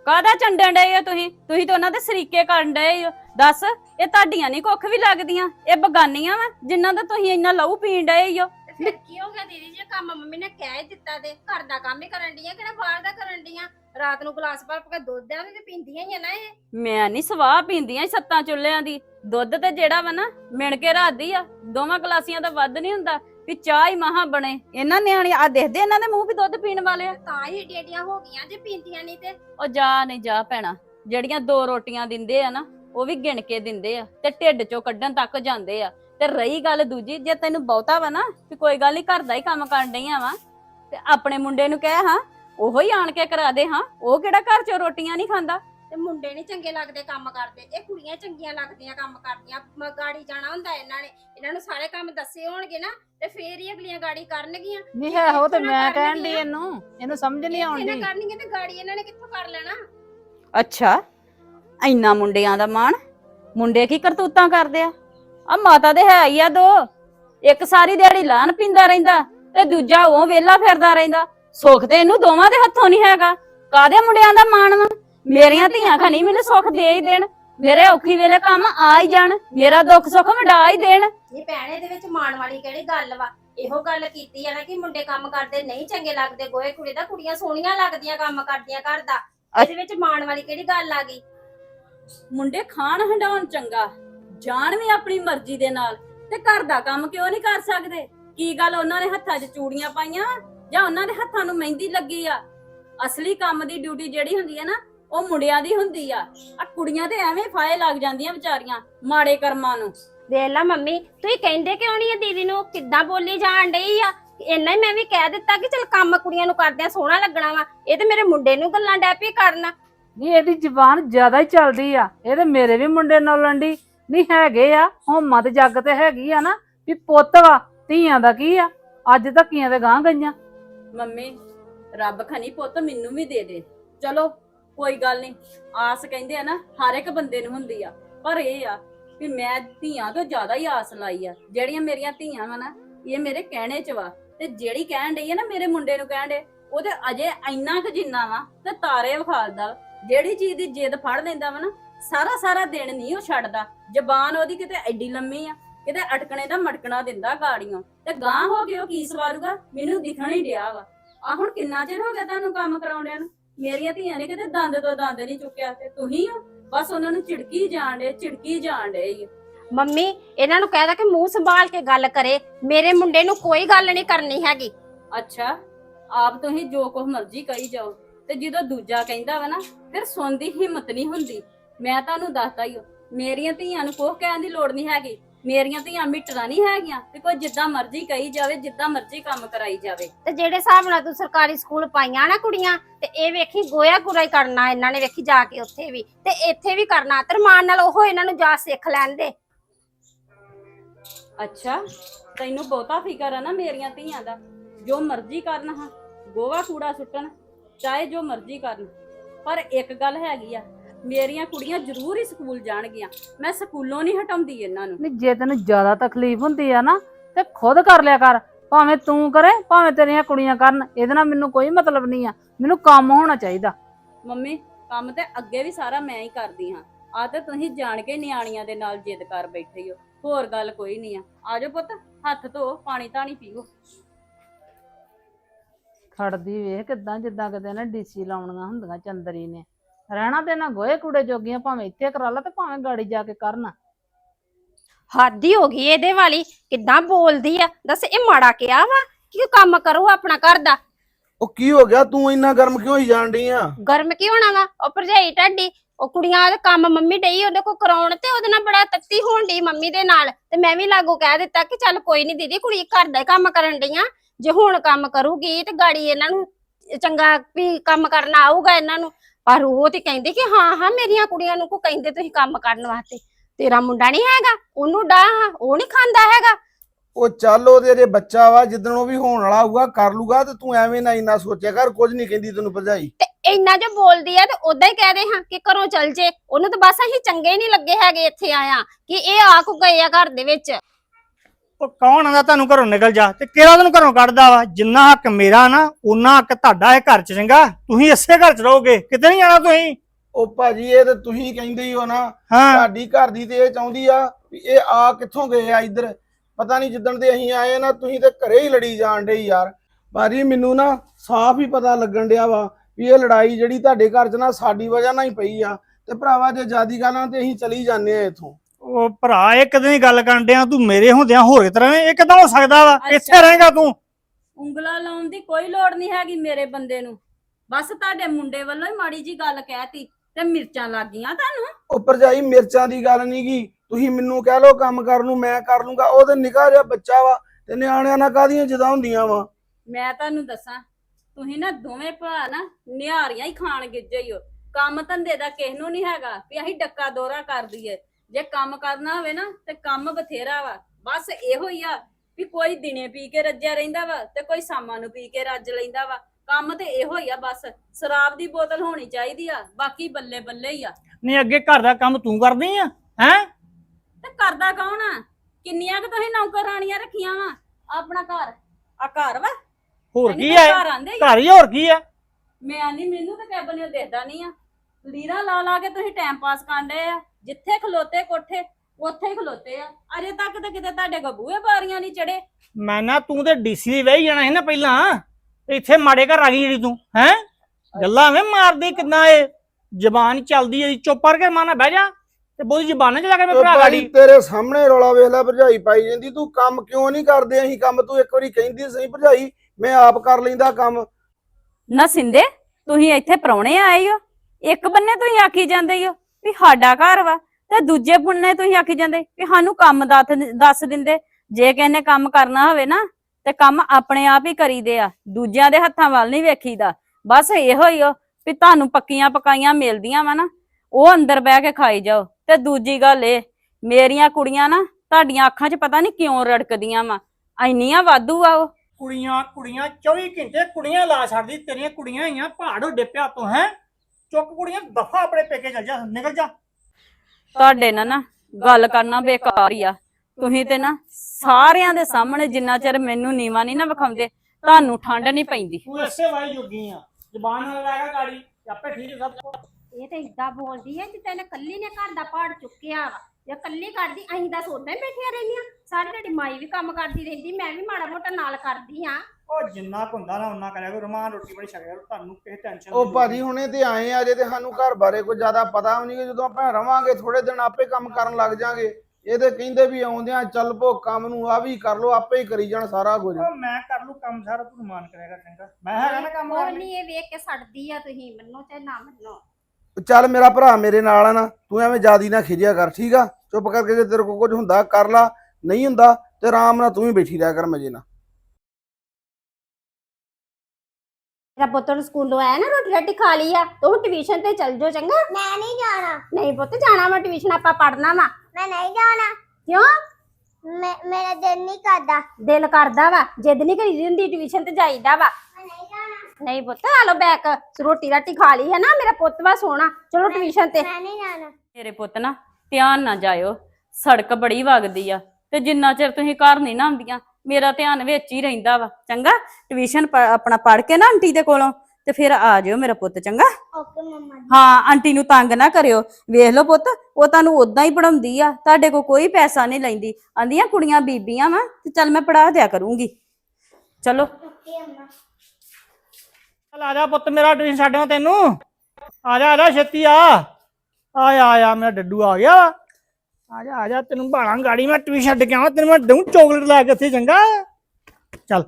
[SPEAKER 4] ਕਾਹਦਾ ਚੰਡਣ ਡਏ ਹੋ ਤੁਸੀਂ? ਤੁਸੀਂ ਤਾਂ ਉਹਨਾਂ ਦੇ ਸਰੀਕੇ ਕਰਨ ਡਏ ਹੋ ਦੱਸ ਇਹ ਤੁਹਾਡੀਆਂ ਨਹੀਂ ਕੁੱਖ ਵੀ ਲੱਗਦੀਆਂ? ਇਹ ਬਗਾਨੀਆਂ ਵਾ ਜਿਨ੍ਹਾਂ ਦਾ ਤੁਸੀਂ ਇੰਨਾ ਲਹੂ ਪੀਣ ਡਏ ਹੋ
[SPEAKER 6] ਤੇ ਫਿਰ ਕੀ ਹੋ ਗਿਆ ਦੀਦੀ ਜੇ ਕੰਮ ਮੰਮੀ ਨੇ ਕਹਿ ਹੀ ਦਿੱਤਾ ਤੇ ਘਰ ਦਾ ਕੰਮ ਹੀ ਕਰਨ ਡੀਆਂ ਕਿਹੜਾ ਬਾਹਰ ਦਾ ਕਰਨ ਡੀਆਂ? ਰਾਤ ਨੂੰ ਗਲਾਸ ਭਰ ਕੇ ਦੁੱਧ ਆ ਤੇ ਪੀਂਦੀਆਂ ਹੀ ਆ ਨਾ ਇਹ?
[SPEAKER 4] ਮੈਂ ਨਹੀਂ ਸਵਾਹ ਪੀਂਦੀਆਂ ਈ ਸੱਤਾਂ ਚੁੱਲ੍ਹਿਆਂ ਦੀ। ਦੁੱਧ ਤੇ ਜਿਹੜਾ ਵਾ ਨਾ ਮਿਣ ਕੇ ਰਾਦੀ ਆ ਦੋਵਾਂ ਗਲਾਸੀਆਂ ਦਾ ਵੱਧ ਨਹੀਂ ਹੁੰਦਾ ਵੀ ਚਾਹ ਹੀ ਮਹਾ ਬਣੇ। ਇਹਨਾਂ ਨਿਆਣੇ ਆ ਦੇਖਦੇ ਇਹਨਾਂ ਦੇ ਮੂੰਹ ਵੀ ਦੁੱਧ ਪੀਣ ਵਾਲੇ ਆ?
[SPEAKER 6] ਤਾਂ ਹੀ ਏਡੀਆਂ ਹੋ ਗਈਆਂ ਜੇ ਪੀਂਦੀਆਂ ਨਹੀਂ ਤੇ।
[SPEAKER 4] ਉਹ ਜਾ ਨਹੀਂ ਜਾ ਪੈਣਾ ਜਿਹੜੀਆਂ ਦੋ ਰੋਟੀਆਂ ਦਿੰਦੇ ਆ ਨਾ ਉਹ ਵੀ ਗਿਣ ਕੇ ਦਿੰਦੇ ਆ ਤੇ ਢਿੱਡ ਚੋਂ ਕੱਢਣ ਤੱਕ ਜਾਂਦੇ ਆ। ਤੇ ਰਹੀ ਗੱਲ ਦੂਜੀ ਜੇ ਤੈਨੂੰ ਬਹੁਤਾ ਵਾ ਨਾ ਵੀ ਕੋਈ ਗੱਲ ਨਹੀਂ ਘਰ ਦਾ ਹੀ ਕੰਮ ਕਰਨ ਡਈਆਂ ਵਾ। ਤੇ ਆਪਣੇ ਮੁੰਡੇ ਨੂੰ ਕਹਿ ਹਾਂ ਉਹੋ ਹੀ ਆਣ ਕੇ ਕਰਾ ਦੇ ਹਾਂ ਉਹ ਕਿਹੜਾ ਘਰ ਚੋਂ ਰੋਟੀਆਂ ਨਹੀਂ ਖਾਂਦਾ?
[SPEAKER 6] ਤੇ ਮੁੰਡੇ ਨਹੀਂ ਚੰਗੇ ਲੱਗਦੇ ਕੰਮ ਕਰਦੇ ਇਹ ਕੁੜੀਆਂ ਚੰਗੀਆਂ ਲੱਗਦੀਆਂ ਕੰਮ ਕਰਦੀਆਂ ਮ- ਗਾੜੀ ਜਾਣਾ ਹੁੰਦਾ ਇਹਨਾਂ ਨੇ ਇਹਨਾਂ ਨੂੰ ਸਾਰੇ ਕੰਮ ਦੱਸੇ ਹੋਣਗੇ ਨਾ ਤੇ ਫੇਰ ਹੀ ਅਗਲੀਆਂ ਗਾੜੀ ਕਰਨਗੀਆਂ।
[SPEAKER 1] ਨਹੀਂ ਹੈ ਉਹ ਤੇ ਮੈਂ ਕਹਿਣ ਦੀ। ਇਹਨੂੰ ਇਹਨੂੰ ਸਮਝ ਨਹੀਂ ਆਉਂਦੀ
[SPEAKER 6] ਇਹਨਾਂ ਕਰਨਗੀਆਂ ਤੇ ਗਾੜੀ ਇਹਨਾਂ ਨੇ ਕਿੱਥੋਂ ਕਰ ਲੈਣਾ?
[SPEAKER 4] ਅੱਛਾ। ਇੰਨਾ ਮੁੰਡਿਆਂ ਦਾ ਮਾਣ ਮੁੰਡੇ ਕੀ ਕਰਤੂਤਾਂ ਕਰਦੇ ਆ? ਆ ਮਾਤਾ ਦੇ ਹੈ ਹੀ ਆ ਦੋ ਇੱਕ ਸਾਰੀ ਦਿਹਾੜੀ ਲਾਨ ਪੀਂਦਾ ਰਹਿੰਦਾ ਤੇ ਦੂਜਾ ਉਹ ਵਿਹਲਾ ਫਿਰਦਾ ਰਹਿੰਦਾ। ਸੁੱਖ ਤੇ ਇਹਨੂੰ ਦੋਵਾਂ ਦੇ ਹੱਥੋਂ ਨਹੀਂ ਹੈਗਾ। ਕਾਦੇ ਮੁੰਡਿਆਂ ਦਾ ਮਾਣ ਵਾ? ਮੇਰੀਆਂ ਧੀਆਂ ਖਣੀ ਮੈਨੂੰ ਸੁੱਖ ਦੇ ਹੀ ਦੇਣ। ਮੇਰੇ ਔਖੀ ਵੇਲੇ ਕੰਮ ਆ ਹੀ ਜਾਣ ਮੇਰਾ ਦੁੱਖ ਸੁੱਖ ਵਡਾ ਹੀ ਦੇਣ।
[SPEAKER 6] ਇਹ ਭੈਣੇ ਦੇ ਵਿੱਚ ਮਾਣ ਵਾਲੀ ਕਿਹੜੀ ਗੱਲ ਵਾ? ਇਹੋ ਗੱਲ ਕੀਤੀ ਆ ਨਾ ਕਿ ਮੁੰਡੇ ਕੰਮ ਕਰਦੇ ਨਹੀਂ ਚੰਗੇ ਲੱਗਦੇ ਗੋਏ ਕੁੜੀ ਦਾ ਕੁੜੀਆਂ ਸੋਹਣੀਆਂ ਲੱਗਦੀਆਂ ਕੰਮ ਕਰਦੀਆਂ ਘਰ ਦਾ। ਇਹਦੇ ਵਿੱਚ ਮਾਣ ਵਾਲੀ ਕਿਹੜੀ ਗੱਲ ਆ ਗਈ?
[SPEAKER 4] ਮੁੰਡੇ ਖਾਣ ਹੰਡਾਉਣ ਚੰਗਾ ਜਾਣ ਵੀ ਆਪਣੀ ਮਰਜ਼ੀ ਦੇ ਨਾਲ, ਤੇ ਘਰ ਦਾ ਕੰਮ ਕਿਉਂ ਨਹੀਂ ਕਰ ਸਕਦੇ? ਕੀ ਗੱਲ ਉਹਨਾਂ ਨੇ ਹੱਥਾਂ 'ਚ ਚੂੜੀਆਂ ਪਾਈਆਂ? ਜਾਂ ਉਹਨਾਂ ਦੇ ਹੱਥਾਂ ਨੂੰ ਮਹਿੰਦੀ ਲੱਗੀ ਆ? ਅਸਲੀ ਕੰਮ ਦੀ ਡਿਊਟੀ ਜਿਹੜੀ ਹੁੰਦੀ ਹੈ ਨਾ, ਉਹ ਮੁੰਡਿਆਂ ਦੀ ਹੁੰਦੀ ਆ। ਆ ਕੁੜੀਆਂ ਤੇ ਐਵੇਂ ਫਾਇ ਲੱਗ ਜਾਂਦੀਆਂ ਵਿਚਾਰੀਆਂ, ਮਾੜੇ ਕਰਮਾਂ ਨੂੰ।
[SPEAKER 6] ਵੇਖ ਲਾ ਮੰਮੀ, ਤੁਸੀਂ ਕਹਿੰਦੇ ਕਿਉਂ ਨਹੀਂ ਆ ਦੀਦੀ ਨੂੰ? ਕਿੱਦਾਂ ਬੋਲੀ ਜਾਣ ਡਈ ਆ? ਇੰਨਾ ਹੀ ਮੈਂ ਵੀ ਕਹਿ ਦਿੱਤਾ ਕਿ ਚਲ ਕੰਮ ਕੁੜੀਆਂ ਨੂੰ ਕਰਦੇ ਆ, ਸੋਹਣਾ ਲੱਗਣਾ ਵਾ। ਇਹ ਤੇ ਮੇਰੇ ਮੁੰਡੇ ਨੂੰ ਗੱਲਾਂ ਡੈ ਕਰਨ।
[SPEAKER 1] ਨਹੀਂ ਇਹਦੀ ਜ਼ਬਾਨ ਜ਼ਿਆਦਾ ਹੀ ਚੱਲਦੀ ਆ। ਇਹ ਤੇ ਮੇਰੇ ਵੀ ਮੁੰਡੇ ਨਾਲ ਲੰਡੀ। ਨਹੀਂ ਹੈਗੇ ਆ ਹੋਮਾਂ ਤੇ ਜੱਗ ਤੇ ਹੈਗੀ ਆ ਨਾ, ਵੀ ਪੁੱਤ ਵਾ, ਧੀਆਂ ਦਾ ਕੀ ਆ? ਅੱਜ ਧੱਕੀਆਂ ਤੇ ਗਾਂ ਗਈਆਂ।
[SPEAKER 4] ਮੰਮੀ, ਰੱਬ ਖਣੀ ਪੁੱਤ ਮੈਨੂੰ ਵੀ ਦੇ ਦੇ। ਚਲੋ, ਕੋਈ ਗੱਲ ਨਹੀਂ ਆਸ ਕਹਿੰਦੇ ਆ ਨਾ, ਹਰ ਇੱਕ ਬੰਦੇ ਨੂੰ ਹੁੰਦੀ ਆ। ਪਰ ਇਹ ਆ ਵੀ ਮੈਂ ਧੀਆਂ ਤੋਂ ਜ਼ਿਆਦਾ ਹੀ ਆਸ ਲਾਈ ਆ। ਜਿਹੜੀਆਂ ਮੇਰੀਆਂ ਧੀਆਂ ਵਾ ਨਾ, ਇਹ ਮੇਰੇ ਕਹਿਣੇ ਚ ਵਾ। ਤੇ ਜਿਹੜੀ ਕਹਿਣ ਡਈ ਆ ਨਾ ਮੇਰੇ ਮੁੰਡੇ ਨੂੰ ਕਹਿਣ ਡੇ ਉਹਦੇ ਅਜੇ ਇੰਨਾ ਕੁ ਜਿੰਨਾ ਵਾ, ਤੇ ਤਾਰੇ ਵਿਖਾਲਦਾ। ਜਿਹੜੀ ਚੀਜ਼ ਦੀ ਜਿੱਦ ਫੜ ਲੈਂਦਾ ਵਾ ਨਾ ਸਾਰਾ ਸਾਰਾ ਦਿਨ ਨਹੀਂ ਉਹ ਛੱਡਦਾ। ਜ਼ਬਾਨ ਉਹਦੀ ਕਿਤੇ ਐਡੀ ਲੰਮੀ ਆ ਕਿਤੇ ਅਟਕਣੇ ਦਾ ਮਟਕਣਾ ਦਿੰਦਾ ਗਾੜੀਆਂ। ਤੇ ਗਾਂ ਹੋ ਕੇ ਉਹ ਕੀ ਸਵਾਰੂਗਾ? ਮੈਨੂੰ ਦਿਖਣ ਹੀ ਡਿਆ ਵਾ। ਆ ਹੁਣ ਕਿੰਨਾ ਚਿਰ ਹੋ ਗਿਆ ਤੁਹਾਨੂੰ ਕੰਮ ਕਰਾਉਂਦਿਆਂ ਨੂੰ? ਮੇਰੀਆਂ ਧੀਆਂ ਨੇ ਕਿਤੇ ਦੰਦ ਤੋਂ ਦੰਦ ਨਹੀਂ ਚੁੱਕਿਆ ਤੇ ਤੁਸੀਂ ਹੋ? ਬਸ ਉਹਨਾਂ ਨੂੰ ਝਿੜਕੀ ਜਾਣ ਡੇ ਝਿੜਕੀ ਜਾਣ ਡੇ
[SPEAKER 6] ਮੰਮੀ ਇਹਨਾਂ ਨੂੰ ਕਹਿਦਾ ਕਿ ਮੂੰਹ ਸੰਭਾਲ ਕੇ ਗੱਲ ਕਰੇ। ਮੇਰੇ ਮੁੰਡੇ ਨੂੰ ਕੋਈ ਗੱਲ ਨਹੀਂ ਕਰਨੀ ਹੈਗੀ।
[SPEAKER 4] ਅੱਛਾ ਆਪ ਤੁਸੀਂ ਜੋ ਕੁਝ ਮਰਜ਼ੀ ਕਹੀ ਜਾਓ। ਤੇ ਜਦੋਂ ਦੂਜਾ ਕਹਿੰਦਾ ਵਾ ਨਾ ਫਿਰ ਸੁਣਨ ਦੀ ਹਿੰਮਤ ਨਹੀਂ ਹੁੰਦੀ। ਮੈਂ ਤੁਹਾਨੂੰ ਦੱਸਦਾ ਹੀ ਮੇਰੀਆਂ ਧੀਆਂ ਨੂੰ ਕੋਈ ਕਹਿਣ ਦੀ ਲੋੜ ਨਹੀਂ ਹੈਗੀ। ਮੇਰੀਆਂ ਧੀਆਂ ਮਿੱਟਰਾਂ ਨਹੀਂ ਹੈਗੀਆਂ ਤੇ ਕੋਈ ਜਿੱਦਾਂ ਮਰਜ਼ੀ ਕਹੀ ਜਾਵੇ ਜਿੱਦਾਂ ਮਰਜ਼ੀ ਕੰਮ ਕਰਾਈ ਜਾਵੇ।
[SPEAKER 6] ਤੇ ਜਿਹੜੇ ਹਿਸਾਬ ਨਾਲ ਤੂੰ ਸਰਕਾਰੀ ਸਕੂਲ ਪਾਈਆਂ ਨਾ ਕੁੜੀਆਂ ਤੇ ਇਹ ਵੇਖੀ ਗੋਇਆ ਗੁਰਾ ਹੀ ਕਰਨਾ ਇਹਨਾਂ ਨੇ ਵੇਖੀ ਜਾ ਕੇ ਉੱਥੇ ਵੀ। ਤੇ ਇੱਥੇ ਵੀ ਕਰਨਾ ਤੇ ਰਮਾਨ ਨਾਲ ਉਹ ਇਹਨਾਂ ਨੂੰ ਜਾ ਸਿੱਖ ਲੈਣ ਦੇ।
[SPEAKER 4] ਅੱਛਾ ਤੈਨੂੰ ਬਹੁਤਾ ਫਿਕਰ ਆ ਨਾ ਮੇਰੀਆਂ ਧੀਆਂ ਦਾ। ਜੋ ਮਰਜ਼ੀ ਕਰਨ ਹਾਂ ਗੋਵਾ ਕੂੜਾ ਸੁੱਟਣ। ਚਾਹੇ ਜੋ ਮਰਜ਼ੀ ਕਰਨ। ਪਰ ਇੱਕ ਗੱਲ ਹੈਗੀ ਆ ਮੇਰੀਆਂ ਕੁੜੀਆਂ ਜ਼ਰੂਰ ਹੀ ਸਕੂਲ ਜਾਣਗੀਆਂ। ਮੈਂ ਸਕੂਲੋਂ ਨਹੀਂ ਹਟਾਉਂਦੀ ਇਹਨਾਂ ਨੂੰ।
[SPEAKER 1] ਨਹੀਂ ਜੇ ਤੈਨੂੰ ਜ਼ਿਆਦਾ ਤਕਲੀਫ ਹੁੰਦੀ ਆ ਨਾ ਤੇ ਖੁਦ ਕਰ ਲਿਆ ਕਰ। ਭਾਵੇਂ ਤੂੰ ਕਰੇ ਭਾਵੇਂ ਤੇਰੀਆਂ ਕੁੜੀਆਂ ਕਰਨ ਇਹਦੇ ਨਾਲ ਮੈਨੂੰ ਕੋਈ ਮਤਲਬ ਨਹੀਂ ਆ। ਮੈਨੂੰ ਕੰਮ ਹੋਣਾ ਚਾਹੀਦਾ।
[SPEAKER 4] ਮੰਮੀ ਕੰਮ ਤੇ ਅੱਗੇ ਵੀ ਸਾਰਾ ਮੈਂ ਹੀ ਕਰਦੀ ਹਾਂ। ਆ ਤੇ ਤੁਸੀਂ ਜਾਣ ਕੇ ਨਿਆਣੀਆਂ ਦੇ ਨਾਲ ਜਿੱਦ ਕਰ ਬੈਠੇ ਹੋ ਹੋਰ ਗੱਲ ਕੋਈ ਨਹੀਂ ਆ। ਆਜੋ ਪੁੱਤ ਹੱਥ ਧੋ ਪਾਣੀ ਧਾਣੀ ਪੀਓ।
[SPEAKER 1] ਖੜਦੀ ਵੇਖ ਕਿਦਾਂ ਜਿੱਦਾਂ ਕਿਤੇ ਨਾ ਡੀਸੀ ਲਾਉਣੀਆਂ ਹੁੰਦੀਆਂ ਚੰਦਰੀ ਨੇ। ਰਹਿਣਾ ਤੇ ਨਾ ਗੋਏ ਕੂੜੇ ਜੋਗੀਆਂ ਭਾਵੇਂ ਇੱਥੇ ਕਰਾ ਲਾ ਤੇ ਭਾਵੇਂ ਗਾੜੀ ਜਾ ਕੇ ਕਰਨ।
[SPEAKER 6] ਹੱਦ ਹੀ ਹੋ ਗਈ ਇਹਦੇ ਵਾਲੀ ਕਿੱਦਾਂ ਬੋਲਦੀ ਆ? ਦੱਸ ਇਹ ਮਾੜਾ ਕਿਹਾ ਵਾ? ਕਿ ਕੰਮ ਕਰੋ ਆਪਣਾ ਘਰ ਦਾ?
[SPEAKER 7] ਉਹ ਕੀ ਹੋ ਗਿਆ? ਤੂੰ ਇੰਨਾ ਗਰਮ ਕਿਉਂ ਹੋਈ ਜਾਣ ਡਈ ਆ?
[SPEAKER 6] ਗਰਮ ਕੀ ਹੋਣਾ ਵਾ? ਉਹ ਭਰਜਾਈ ਢਾਡੀ ਉਹ ਕੁੜੀਆਂ ਦਾ ਕੰਮ ਮੰਮੀ ਡਈ ਉਹਦੇ ਕੋ ਕਰਾਉਣ ਤੇ ਉਹਦੇ ਨਾਲ ਬੜਾ ਤੱਤੀ ਹੋਣ ਡਈ ਮੰਮੀ ਦੇ ਨਾਲ। ਤੇ ਮੈਂ ਵੀ ਲਾਗੂ ਕਹਿ ਦਿੱਤਾ ਕਿ ਚੱਲ ਕੋਈ ਨਹੀਂ ਦੀਦੀ ਕੁੜੀ ਘਰ ਦਾ ਹੀ ਕੰਮ ਕਰਨ ਡਈਆਂ ਜੇ ਹੁਣ ਕੰਮ ਕਰੂਗੀ ਤੇ ਗਾੜੀ ਇਹਨਾਂ ਨੂੰ ਚੰਗਾ ਵੀ ਕੰਮ ਕਰਨਾ ਆਊਗਾ ਇਹਨਾਂ ਨੂੰ। ਪਰ ਉਹ ਤੇ ਕਹਿੰਦੇ ਕਿ ਹਾਂ ਹਾਂ ਮੇਰੀਆਂ ਕੁੜੀਆਂ ਨੂੰ ਕੋ ਕਹਿੰਦੇ ਤੁਸੀਂ ਕੰਮ ਕਰਨ ਵਾਸਤੇ। ਤੇਰਾ ਮੁੰਡਾ ਨਹੀਂ ਹੈਗਾ ਉਹਨੂੰ ਡਾ ਉਹ ਨਹੀਂ ਖਾਂਦਾ ਹੈਗਾ।
[SPEAKER 7] ਉਹ ਚੱਲ ਉਹਦੇ ਅਜੇ ਬੱਚਾ ਵਾ ਜਿੱਦਣ ਉਹ ਵੀ ਹੋਣ ਵਾਲਾ ਹੋਊਗਾ ਕਰ ਲੂਗਾ ਤੇ ਤੂੰ ਐਵੇਂ ਨਾ ਇੰਨਾ ਸੋਚਿਆ ਕਰ ਕੁਝ ਨਹੀਂ ਕਹਿੰਦੀ ਤੈਨੂੰ ਭਰਜਾਈ।
[SPEAKER 6] ਤੇ ਇੰਨਾ ਜੋ ਬੋਲਦੀ ਆ ਤੇ ਉਦਾਂ ਹੀ ਕਹਦੇ ਹਾਂ ਕਿ ਘਰੋਂ ਚੱਲ ਜੇ। ਉਹਨੂੰ ਤਾਂ ਬਸ ਅਸੀਂ ਚੰਗੇ ਨਹੀਂ ਲੱਗੇ ਹੈਗੇ ਇੱਥੇ ਆਇਆ। ਕਿ ਇਹ ਆ ਕੋ ਗਏ ਆ ਘਰ ਦੇ ਵਿੱਚ।
[SPEAKER 8] ਉਹ ਕੌਣ ਆਂਦਾ ਤੁਹਾਨੂੰ ਘਰੋਂ ਨਿਕਲ ਜਾ ਤੇ ਕਿਹੜਾ ਤੈਨੂੰ ਘਰੋਂ ਕੱਢਦਾ ਵਾ? ਜਿੰਨਾ ਹੱਕ ਮੇਰਾ ਨਾ ਉਨਾ ਹੱਕ ਤੁਹਾਡਾ ਹੈ ਘਰ ਚ ਚੰਗਾ। ਤੁਸੀਂ ਇਸੇ ਘਰ ਚ ਰਹੋਗੇ। ਕਿਤੇ ਨਹੀਂ ਜਾਣਾ ਤੁਸੀਂ?
[SPEAKER 7] ਉਹ ਭਾਜੀ ਇਹ ਤੇ ਤੁਸੀਂ ਕਹਿੰਦੇ ਹੀ ਹੋ ਨਾ।
[SPEAKER 8] ਹਾਂ।
[SPEAKER 7] ਸਾਡੀ ਘਰ ਦੀ ਤੇ ਇਹ ਚਾਹੁੰਦੀ ਆ ਵੀ ਇਹ ਆ ਕਿੱਥੋਂ ਗਏ ਆ ਇੱਧਰ। ਪਤਾ ਨਹੀਂ ਜਿੱਦਣ ਦੇ ਅਸੀਂ ਆਏ ਨਾ ਤੁਸੀਂ ਤੇ ਘਰੇ ਹੀ ਲੜੀ ਜਾਣ ਡੇ ਯਾਰ। ਭਾਜੀ ਮੈਨੂੰ ਨਾ ਸਾਫ਼ ਹੀ ਪਤਾ ਲੱਗਣ ਡਿਆ ਵਾ ਵੀ ਇਹ ਲੜਾਈ ਜਿਹੜੀ ਤੁਹਾਡੇ ਘਰ 'ਚ ਨਾ ਸਾਡੀ ਵਜ੍ਹਾ ਨਾਲ ਹੀ ਪਈ ਆ। ਤੇ ਭਰਾਵਾ ਜੇ ਜਿਆਦੀ ਗੱਲਾਂ ਤੇ ਅਸੀਂ ਚਲੀ ਜਾਂਦੇ ਆ ਇੱਥੋਂ।
[SPEAKER 8] ਉਹ ਭਰਾ ਇਹ ਕਦੇ ਨਹੀਂ ਗੱਲ ਕਰਨ ਡਿਆ ਤੂੰ ਮੇਰੇ ਹੁੰਦਿਆਂ ਹੋਰ ਤਰ੍ਹਾਂ ਇਹ ਕਿਦਾਂ ਹੋ ਸਕਦਾ ਵਾ? ਇੱਥੇ ਰਹੇਗਾ ਤੂੰ।
[SPEAKER 4] ਉਂਗਲਾ ਲਾਉਣ ਦੀ ਕੋਈ ਲੋੜ ਨਹੀਂ ਹੈਗੀ ਮੇਰੇ ਬੰਦੇ ਨੂੰ। ਬਸ ਤੁਹਾਡੇ ਮੁੰਡੇ ਵੱਲੋਂ ਹੀ ਮਾੜੀ ਜੀ ਗੱਲ ਕਹਿਤੀ ਤੇ ਮਿਰਚਾਂ ਲੱਗ ਗਈਆਂ ਤੁਹਾਨੂੰ।
[SPEAKER 7] ਉਹ ਭਰਜਾਈ ਮਿਰਚਾਂ ਦੀ ਗੱਲ ਨਹੀਂ ਗੀ। ਤੁਸੀਂ ਮੈਨੂੰ ਕਹਿ ਲਓ ਕੰਮ ਕਰਨ ਨੂੰ ਮੈਂ ਕਰ ਲੂੰਗਾ। ਉਹ ਤੇ ਨਿਕਾ ਜਿਹਾ ਬੱਚਾ ਵਾ ਤੇ ਨਿਆਣਿਆਂ ਨਾਲ ਕਾਹਦੀਆਂ ਜਿਦਾ ਹੁੰਦੀਆਂ ਵਾ?
[SPEAKER 4] ਮੈਂ ਤੁਹਾਨੂੰ ਦੱਸਾਂ ਤੁਸੀਂ ਨਾ ਦੋਵੇਂ ਭਰਾ ਨਾ ਨਿਹਾਰੀਆਂ ਹੀ ਖਾਣ ਗਿੱਜੇ ਹੀ ਹੋ। ਕੰਮ ਧੰਦੇ ਦਾ ਕਿਸ ਨੂੰ ਨਹੀਂ ਹੈਗਾ ਵੀ ਅਸੀਂ ਡੱਕਾ ਦੋਰਾ ਕਰ ਦਈਏ। ਜੇ ਕੰਮ ਕਰਨਾ ਹੋਵੇ ਨਾ ਤੇ ਕੰਮ ਬਥੇਰਾ ਵਾ। ਬਸ ਇਹੋ ਹੀ ਆ ਵੀ ਕੋਈ ਦਿਨੇ ਪੀ ਕੇ ਰੱਜਿਆ ਰਹਿੰਦਾ ਵਾ ਤੇ ਕੋਈ ਸ਼ਾਮਾਂ ਨੂੰ ਪੀ ਕੇ ਰੱਜ ਲੈਂਦਾ ਵਾ। ਕੰਮ ਤੇ ਇਹੋ ਹੀ ਆ ਬਸ ਸ਼ਰਾਬ ਦੀ ਬੋਤਲ ਹੋਣੀ ਚਾਹੀਦੀ ਆ ਬਾਕੀ ਬੱਲੇ ਬੱਲੇ ਹੀ ਆ।
[SPEAKER 8] ਨਹੀਂ ਅੱਗੇ ਘਰ ਦਾ ਕੰਮ ਤੂੰ ਕਰਦੀ ਆ ਹੈ?
[SPEAKER 4] ਤੇ ਕਰਦਾ ਕੌਣ ਆ? ਕਿੰਨੀਆਂ ਕਿ ਤੁਸੀਂ ਨੌਕਰਾਣੀਆਂ ਰੱਖੀਆਂ ਵਾ? ਆਪਣਾ ਘਰ। ਆ ਘਰ ਵਾ?
[SPEAKER 8] ਹੋਰ ਕੀ ਆ?
[SPEAKER 4] ਘਰ ਆਂਦੇ ਹੀ
[SPEAKER 8] ਘਰ ਹੀ ਹੋਰ ਕੀ ਆ?
[SPEAKER 4] ਮੈਂ ਨਹੀਂ ਮੈਨੂੰ ਤਾਂ ਕੈਬਨ ਦੇਖਦਾ ਨਹੀਂ ਆ। ਲੀਰਾ ਲਾ ਲਾ ਕੇ ਤੁਸੀਂ ਟਾਈਮ ਪਾਸ ਕਰਦੇ ਆ। ਜਿੱਥੇ ਖਲੋਤੇ ਕੋਠੇ ਉੱਥੇ ਹੀ ਖਲੋਤੇ ਆ। ਅਜੇ ਤੱਕ ਤਾਂ ਕਿਤੇ ਤੁਹਾਡੇ ਗਬੂਏ ਬਾਰੀਆਂ ਨਹੀਂ ਚੜੇ
[SPEAKER 8] ਮੈਂ ਨਾ ਤੂੰ ਤੇ ਡੀਸੀ ਦੀ ਵਹੀ ਜਾਣਾ ਸੀ ਨਾ ਪਹਿਲਾਂ। ਤੇ ਇੱਥੇ ਮਾੜੇ ਘਰ ਆ ਗਈ ਜਿਹੜੀ ਤੂੰ ਹੈ? ਗੱਲਾਂ ਐਵੇਂ ਮਾਰਦੀ ਕਿੰਨਾ ਏ? ਜ਼ਬਾਨ ਚੱਲਦੀ ਏ ਚੁੱਪ ਕਰਕੇ ਮਾਨਾ ਬਹਿ ਜਾ ਤੇ ਬੋਲੀ ਜ਼ਬਾਨ ਚ ਲਾ ਕੇ ਮੈਂ ਭਰਾ ਗਾੜੀ।
[SPEAKER 7] ਤੇਰੇ ਸਾਹਮਣੇ ਰੌਲਾ ਵੇਖ ਲੈ ਭਰਜਾਈ ਪਾਈ ਜਾਂਦੀ। ਤੂੰ ਕੰਮ ਕਿਉਂ ਨਹੀਂ ਕਰਦੇ? ਅਸੀਂ ਕੰਮ ਤੂੰ ਇੱਕ ਵਾਰੀ ਕਹਿੰਦੀ ਸਹੀ ਭਰਜਾਈ ਮੈਂ ਆਪ ਕਰ ਲੈਂਦਾ ਕੰਮ।
[SPEAKER 4] ਨਾ ਸਿੰਦੇ ਤੁਸੀਂ ਇੱਥੇ ਪ੍ਰਾਹੁਣੇ ਆਏ ਹੋ ਇੱਕ ਬੰਨੇ ਤੁਸੀਂ ਆਖੀ ਜਾਂਦੇ ਹੋ ਵੀ ਸਾਡਾ ਘਰ ਵਾ, ਤੇ ਦੂਜੇ ਬੰਨੇ ਤੁਸੀਂ ਆਖੀ ਜਾਂਦੇ ਕਿ ਸਾਨੂੰ ਕੰਮ ਦੱਸ- ਦੱਸ ਦਿੰਦੇ। ਜੇ ਕਿਸੇ ਨੇ ਕੰਮ ਕਰਨਾ ਹੋਵੇ ਨਾ, ਤੇ ਕੰਮ ਆਪਣੇ ਆਪ ਹੀ ਕਰੀਦੇ ਆ। ਦੂਜਿਆਂ ਦੇ ਹੱਥਾਂ ਵੱਲ ਨਹੀਂ ਵੇਖੀਦਾ। ਬਸ ਇਹੋ ਹੀ ਓ ਵੀ ਤੁਹਾਨੂੰ ਪੱਕੀਆਂ ਪਕਾਈਆਂ ਮਿਲਦੀਆਂ ਵਾ ਨਾ, ਉਹ ਅੰਦਰ ਬਹਿ ਕੇ ਖਾਈ ਜਾਓ। ਤੇ ਦੂਜੀ ਗੱਲ ਇਹ, ਮੇਰੀਆਂ ਕੁੜੀਆਂ ਨਾ, ਤੁਹਾਡੀਆਂ ਅੱਖਾਂ 'ਚ ਪਤਾ ਨਹੀਂ ਕਿਉਂ ਰੜਕਦੀਆਂ ਵਾ। ਇੰਨੀਆਂ ਵਾਧੂ ਆ ਉਹ।
[SPEAKER 8] ਕੁੜੀਆਂ ਕੁੜੀਆਂ 24 ਘੰਟੇ ਕੁੜੀਆਂ ਲਾ ਛੱਡਦੀ, ਤੇਰੀਆਂ ਕੁੜੀਆਂ ਆਈਆਂ, ਪਹਾੜੋਂ ਡਿੱਪਿਆ ਤੋਂ, ਹੈ? ਚੁੱਕ ਕੁੜੀਆਂ ਦਫਾ ਆਪਣੇ ਪੇਕੇ ਚੱਲ ਜਾ ਨਿਕਲ ਜਾ।
[SPEAKER 4] ਤੁਹਾਡੇ ਨਾਲ ਨਾ ਗੱਲ ਕਰਨਾ ਬੇਕਾਰ ਹੀ ਆ। ਤੁਸੀਂ ਤੇ ਨਾ ਸਾਰਿਆਂ ਦੇ ਸਾਹਮਣੇ ਜਿੰਨਾ ਚਿਰ ਮੈਨੂੰ ਨੀਵਾ ਨਹੀਂ ਨਾ ਵਿਖਾਉਂਦੇ ਤੁਹਾਨੂੰ ਠੰਡ ਨਹੀਂ ਪੈਂਦੀ।
[SPEAKER 8] ਤੂੰ ਐਸੇ ਵਾਈ ਜੋਗੀ ਆ। ਜ਼ਬਾਨ ਨਾਲ ਲਾਗਾ ਗਾੜੀ ਆਪੇ ਠੀਕ ਸਭ ਕੁਛ।
[SPEAKER 6] ਇਹ ਤੇ ਇਦਾਂ ਬੋਲਦੀ ਹੈ ਜਿੱਦਾਂ ਇਹਨੇ ਕੱਲੀ ਨੇ ਘਰ ਦਾ ਪਾੜ ਚੁੱਕਿਆ ਵਾ। ਜੇ ਕੱਲੀ ਕਰਦੀ ਅਸੀਂ ਤਾਂ ਸੋਦਾਂ ਹੀ ਬੈਠੀਆਂ ਰਹਿੰਦੀਆਂ। ਸਾਰੀ ਤੁਹਾਡੀ ਮਾਈ ਵੀ ਕੰਮ ਕਰਦੀ ਰਹਿੰਦੀ ਮੈਂ ਵੀ ਮਾੜਾ ਮੋਟਾ ਨਾਲ ਕਰਦੀ ਆ।
[SPEAKER 8] ਉਹ ਜਿੰਨਾ ਕੁ ਹੁੰਦਾ ਨਾ ਉਹਨਾਂ ਕਰਿਆ ਕਰੋ ਰਮਾਨ ਰੋਟੀ ਬੜੀ ਛਕਿਆ ਕਰੋ ਤੁਹਾਨੂੰ ਕਿਸੇ ਟੈਨਸ਼ਨ
[SPEAKER 7] ਉਹ ਭਾਜੀ ਹੁਣੇ ਤੇ ਆਏ ਆ ਜੇ ਤੇ ਸਾਨੂੰ ਘਰ ਬਾਰੇ ਕੋਈ ਜ਼ਿਆਦਾ ਪਤਾ ਵੀ ਨਹੀਂ ਕਿ ਜਦੋਂ ਆਪਾਂ ਰਵਾਂਗੇ ਥੋੜੇ ਦਿਨ ਆਪੇ ਕੰਮ ਕਰਨ ਲੱਗ ਜਾਾਂਗੇ। ਇਹ ਤੇ ਕਹਿੰਦੇ ਵੀ ਆਉਂਦਿਆਂ ਚੱਲ ਪੋ ਕੰਮ ਨੂੰ ਆ ਵੀ ਕਰ ਲੋ ਆਪੇ ਹੀ ਕਰੀ ਜਾਣ ਸਾਰਾ ਕੁਝ।
[SPEAKER 8] ਉਹ ਮੈਂ ਕਰ ਲੂ ਕੰਮ ਸਾਰਾ ਤੂੰ ਰਮਾਨ ਕਰਿਆ ਕਰ ਚੰਗਾ। ਮੈਂ ਹੈਗਾ ਨਾ ਕੰਮ ਕਰਨ। ਲਈ।
[SPEAKER 6] ਨਹੀਂ ਇਹ ਵੇਖ ਕੇ ਸੜਦੀ ਆ ਤੁਸੀਂ ਮੰਨੋ ਚਾਹੇ ਨਾ ਮੰਨੋ।
[SPEAKER 7] ਚੱਲ ਮੇਰਾ ਭਰਾ ਮੇਰੇ ਨਾਲ ਆ ਨਾ ਤੂੰ ਐਵੇਂ ਜਿਆਦੀ ਨਾ ਖਿਜਿਆ ਕਰ ਠੀਕ ਆ? ਚੁੱਪ ਕਰਕੇ ਜੇ ਤੇਰੇ ਕੋਲ ਕੁਝ ਹੁੰਦਾ ਕਰ ਲਾ। ਨਹੀਂ ਹੁੰਦਾ ਤੇ ਆਰਾਮ ਨਾਲ ਤੂੰ ਹੀ ਬੈਠੀ ਰਹਿ ਕਰ ਮਜੇ ਨਾਲ।
[SPEAKER 6] ਮੇਰਾ ਪੁੱਤ ਨੂੰ ਸਕੂਲੋਂ ਆਇਆ ਨਾ ਰੋਟੀ ਰਾਟੀ ਖਾ ਲਈ ਆ ਤੂੰ ਟਿਊਸ਼ਨ ਤੇ ਚੱਲ ਜਾਓ ਚੰਗਾ।
[SPEAKER 2] ਮੈਂ ਨਹੀਂ ਜਾਣਾ।
[SPEAKER 6] ਨਹੀਂ ਪੁੱਤ ਜਾਣਾ ਵਾ ਟਿਊਸ਼ਨ ਆਪਾਂ ਪੜਨਾ ਵਾ।
[SPEAKER 2] ਮੈਂ ਨਹੀਂ ਜਾਣਾ।
[SPEAKER 6] ਕਿਉਂ?
[SPEAKER 2] ਮੈਂ ਮੇਰਾ ਦਿਲ ਨਹੀਂ ਕਰਦਾ।
[SPEAKER 6] ਦਿਲ ਕਰਦਾ ਵਾ ਜਿੱਦ ਨਹੀਂ ਕਰੀ ਹੁੰਦੀ ਟਿਊਸ਼ਨ ਤੇ ਜਾਈਦਾ ਵਾ।
[SPEAKER 2] ਮੈਂ ਨਹੀਂ ਜਾਣਾ।
[SPEAKER 6] ਨਹੀਂ ਪੁੱਤ ਆ ਲੋ ਬੈਕ ਰੋਟੀ ਰਾਟੀ ਖਾ ਲਈ ਹੈ ਨਾ ਮੇਰਾ ਪੁੱਤ ਵਾ ਸੋਣਾ ਚਲੋ ਟਿਊਸ਼ਨ ਤੇ।
[SPEAKER 2] ਮੈਂ ਨਹੀਂ ਜਾਣਾ।
[SPEAKER 4] ਮੇਰੇ ਪੁੱਤ ਨਾ ਧਿਆਨ ਨਾ ਜਾਇਓ ਸੜਕ ਬੜੀ ਵਗਦੀ ਆ ਤੇ ਜਿੰਨਾ ਚਿਰ ਤੁਸੀਂ ਘਰ ਨਹੀਂ ਨਾ ਆਉਂਦੀਆਂ ਮੇਰਾ ਧਿਆਨ ਵਿੱਚ ਹੀ ਰਹਿੰਦਾ ਵਾ ਚੰਗਾ? ਟਿਊਸ਼ਨ ਆਪਣਾ ਪੜ ਕੇ ਨਾ ਆਂਟੀ ਦੇ ਕੋਲੋਂ ਤੇ ਫਿਰ ਆ ਜਿਓ ਮੇਰਾ ਪੁੱਤ ਚੰਗਾ?
[SPEAKER 2] ਓਕੇ ਮੰਮਾ
[SPEAKER 4] ਹਾਂ ਆਂਟੀ ਨੂੰ ਤੰਗ ਨਾ ਕਰਿਓ। ਵੇਖ ਲਓ ਪੁੱਤ ਉਹ ਤੁਹਾਨੂੰ ਉਦਾਂ ਹੀ ਪੜਾਉਂਦੀ ਆ ਤੁਹਾਡੇ ਕੋਲ ਕੋਈ ਪੈਸਾ ਨਹੀਂ ਲੈਂਦੀ। ਆਂਦੀਆਂ ਕੁੜੀਆਂ ਬੀਬੀਆਂ ਵਾ ਤੇ ਚੱਲ ਮੈਂ ਪੜਾ ਦਿਆ ਕਰੂੰਗੀ। ਚਲੋ।
[SPEAKER 2] ਓਕੇ ਅੰਮਾ
[SPEAKER 8] ਚੱਲ ਆ ਜਾ ਪੁੱਤ ਮੇਰਾ ਟ੍ਰੇਨ ਛੱਡਿਓ ਤੈਨੂੰ। ਆ ਜਾ ਆ ਜਾ ਛੇਤੀ ਆ। ਆਇਆ ਆਇਆ ਮੇਰਾ ਡੱਡੂ ਆ ਗਿਆ। ਵਾ। ਆ ਜਾ ਆ ਜਾ ਤੈਨੂੰ ਭਾਲਾਂ ਗਾੜੀ ਮੈਂ ਟ੍ਰੇਨ ਛੱਡ ਕੇ ਆਵਾਂ ਤੈਨੂੰ ਮੈਂ ਦਊਂ ਚੋਕਲੇਟ ਲੈ ਕੇ ਇੱਥੇ ਚੰਗਾ। ਚੱਲ।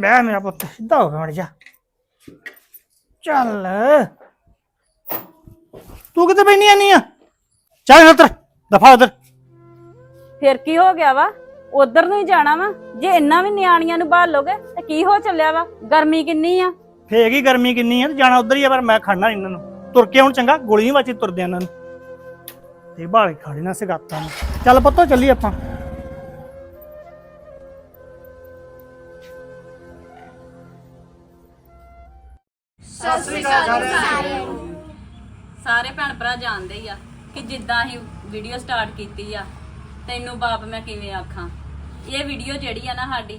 [SPEAKER 8] ਬਹਿ ਮੇਰਾ ਪੁੱਤ ਸਿੱਧਾ ਹੋ ਗਿਆ ਮੜ ਜਾ। ਚੱਲ। ਤੂੰ ਕਿੱਥੇ ਬੈਣੀ ਆਨੀ ਆ? ਚੱਲ ਉਧਰ ਦਫਾ ਉਧਰ।
[SPEAKER 4] ਫਿਰ ਕੀ ਹੋ ਗਿਆ ਵਾ? ਉਧਰ ਨੂੰ ਹੀ ਜਾਣਾ ਵਾ? ਜੇ ਇੰਨਾ ਵੀ ਨਿਆਣੀਆਂ ਨੂੰ ਭਾਲੋਗੇ ਤੇ ਕੀ ਹੋ ਚੱਲਿਆ ਵਾ? ਗਰਮੀ ਕਿੰਨੀ ਆ?
[SPEAKER 8] ਹੀ ਗਰਮੀ ਕਿੰਨੀ ਆ? ਤੇ ਜਾਣਾ ਉਧਰ ਹੀ ਆ ਪਰ ਮੈਂ ਖੜਨਾ ਨੀ ਇਹਨਾਂ ਨੂੰ। ਤੁਰ ਕੇ ਹੁਣ ਚੰਗਾ ਗੋਲੀ ਨਹੀਂ ਵਾਚੀ ਤੁਰਦੇ ਇਹਨਾਂ ਨੂੰ। ਤੇ ਬਾਲੇ ਖਾੜੀ ਨਾ ਸਗਾਤਾਂ ਨੂੰ। ਚੱਲ ਪੁੱਤੋ ਚੱਲੀ ਆਪਾਂ।
[SPEAKER 4] ਸਾਰੇ ਭੈਣ ਭਰਾ ਜਾਣਦੇ ਹੀ ਆ ਕਿ ਜਿੱਦਾਂ ਅਸੀਂ ਵੀਡੀਓ ਸਟਾਰਟ ਕੀਤੀ ਆ, ਤੈਨੂੰ ਬਾਪ ਮੈਂ ਕਿਵੇਂ ਆਖਾਂ। ਇਹ ਵੀਡੀਓ ਜਿਹੜੀ ਆ ਨਾ ਸਾਡੀ,